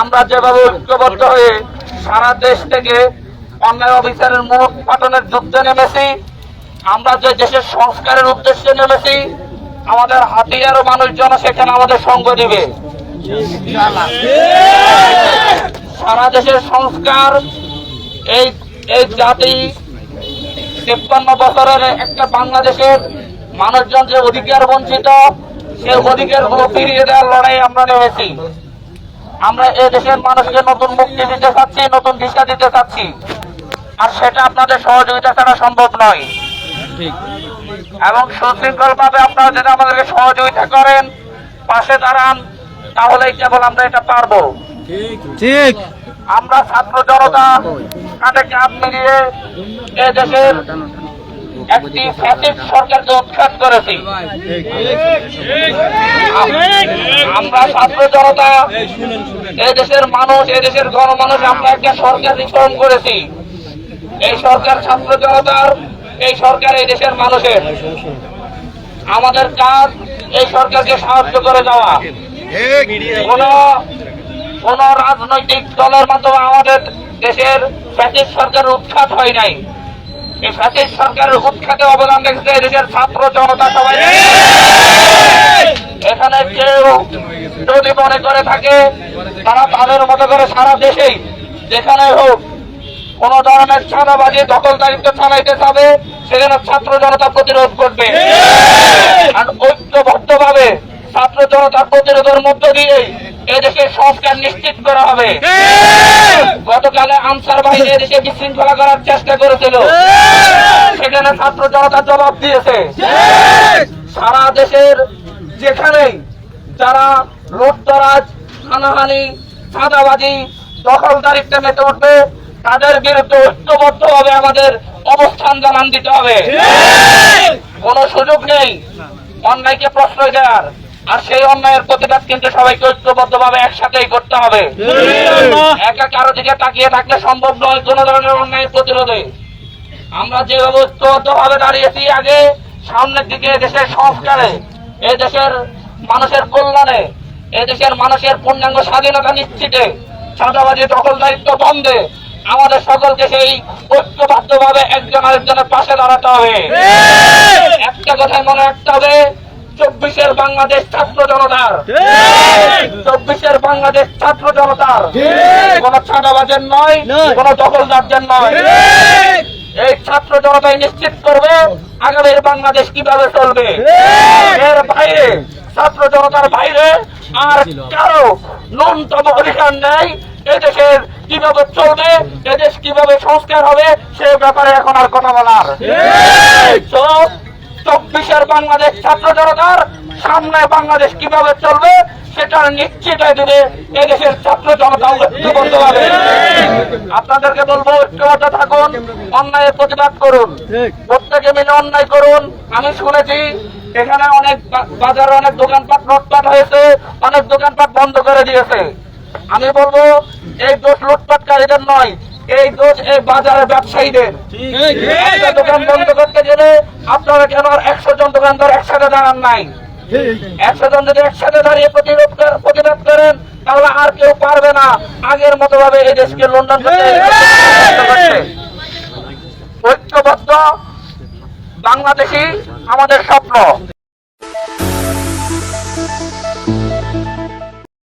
আমরা যেভাবে ঐক্যবদ্ধ হয়ে সারা দেশ থেকে অন্যায় অফিসারের মুখ পাঠনের যুদ্ধে নেমেছি, আমরা যে দেশের সংস্কারের উদ্দেশ্যে নেমেছি, আমাদের হাতিয়ারও মানুষজন সেখানে আমাদের সঙ্গ দিবে। সারা দেশের সংস্কার এই এই জাতি তেপ্পান্ন বছরের একটা বাংলাদেশের মানুষজন যে অধিকার বঞ্চিত সেই অধিকারগুলো ফিরিয়ে দেওয়ার লড়াই আমরা নেমেছি। আমরা এই দেশের মানুষকে নতুন মুক্তি দিতে চাচ্ছি নতুন দিশা দিতে চাচ্ছি। আর সেটা আপনাদের সহযোগিতা ছাড়া সম্ভব নয়। এবং সুশৃঙ্খল ভাবে আপনারা যদি আমাদেরকে সহযোগিতা করেন পাশে দাঁড়ান তাহলেই কেবল আমরা এটা পারব। ঠিক। আমরা ছাত্র জনতা কাঁধে কাঁধ মিলিয়ে এ দেশের একটি ফ্যাসিস্ট সরকারকে উৎখাত করেছি। আমরা ছাত্র জনতা এই দেশের মানুষ এই দেশের গণমানুষ আমরা একটা সরকার রিফর্ম করেছি। এই সরকার ছাত্র জনতার, এই সরকার এই দেশের মানুষের। আমাদের কাজ এই সরকারকে সাহায্য করে যাওয়া। কোন কোন রাজনৈতিক দলের মাধ্যমে আমাদের দেশের ফ্যাসিস্ট সরকারের উৎখাত হয় নাই। এই ফ্যাসিস্ট সরকারের উৎখাতে অবদান রেখেছে এই দেশের ছাত্র জনতা সবাই। এখানে কেউ যদি মনে করে থাকে তারা তাদের মতো করে সারা দেশেই যেখানে হোক কোন ধরনের চাঁদাবাজি দখলদারিত্ব চালাইতে চাবে সেখানে ছাত্র জনতা প্রতিরোধ করবে। আর ঐক্যবদ্ধ ভাবে ছাত্র জনতার প্রতিরোধের মধ্য দিয়ে এদেশের সংস্কার নিশ্চিত করা হবে। গতকালে আনসার বাহিনী এদেশে বিশৃঙ্খলা করার চেষ্টা করেছিল। সেখানে ছাত্র জনতা জবাব দিয়েছে। সারা দেশের যেখানেই যারা লুটতরাজ হানাহানি চাঁদাবাজি দখলদারিত্বে মেতে উঠবে তাদের বিরুদ্ধে ঐক্যবদ্ধ হবে আমাদের অবস্থান জানান দিতে হবে। কোন সুযোগ নেই। অন্যায়কে প্রশ্রয় দেওয়ার। আর সেই অন্যায়ের প্রতিবাদ কিন্তু সবাইকে ঐক্যবদ্ধ ভাবে একসাথেই করতে হবে। একা কারও দিকে তাকিয়ে থাকলে সম্ভব নয় কোন ধরনের অন্যায় প্রতিরোধে। আমরা যেভাবে ঐক্যবদ্ধ ভাবে দাঁড়িয়েছি আগে সামনের দিকে দেশের সংস্কারে এই দেশের মানুষের কল্যাণে এই দেশের মানুষের পূর্ণাঙ্গ স্বাধীনতা নিশ্চিতে চাঁদাবাজি দখল দায়িত্ব বন্ধে আমাদের সকলকে সেই ঐক্যবদ্ধ ভাবে একজন আরেকজনের পাশে দাঁড়াতে হবে। একটা কথায় মনে রাখতে হবে চব্বিশের বাংলাদেশ ছাত্র জনতার। চব্বিশের বাংলাদেশ ছাত্র জনতার। কোন চাঁদাবাজের নয় কোন দখলদারদের নয়। এই ছাত্র জনতাই নিশ্চিত করবে আগামীর বাংলাদেশ কীভাবে চলবে। এর বাইরে ছাত্র জনতার বাইরে আর কারও ন্যূনতম অধিকার নেই। এদেশের কীভাবে চলবে এদেশ কীভাবে সংস্কার হবে সে ব্যাপারে এখন আর কথা বলার। চব্বিশের বাংলাদেশ ছাত্র জনতার সামনে বাংলাদেশ কীভাবে চলবে সেটার নিশ্চিত দেবে এদেশের ছাত্র জনতা ঐক্যবদ্ধ হবে আপনাদেরকে বলব ঐক্যবদ্ধ থাকুন অন্যায়ের প্রতিবাদ করুন। প্রত্যেকে মিলে অন্যায় করুন। আমি শুনেছি এখানে অনেক বাজারে অনেক দোকানপাট লুটপাট হয়েছে অনেক দোকানপাট বন্ধ করে দিয়েছে। আমি বলব এই দোষ লুটপাটকারীদের নয় এই দোষ এই বাজারের ব্যবসায়ীদের। দোকান বন্ধ করতে আপনারা কেন একশো জন দোকানদার একসাথে দাঁড়ান নাই? একশো জন যদি একসাথে দাঁড়িয়ে প্রতিরোধ প্রতিরোধ করেন, তাহলে আর কেউ পারবে না। আগের মতো ভাবে এই দেশকে লন্ডন। ঐক্যবদ্ধ বাংলাদেশি আমাদের স্বপ্ন।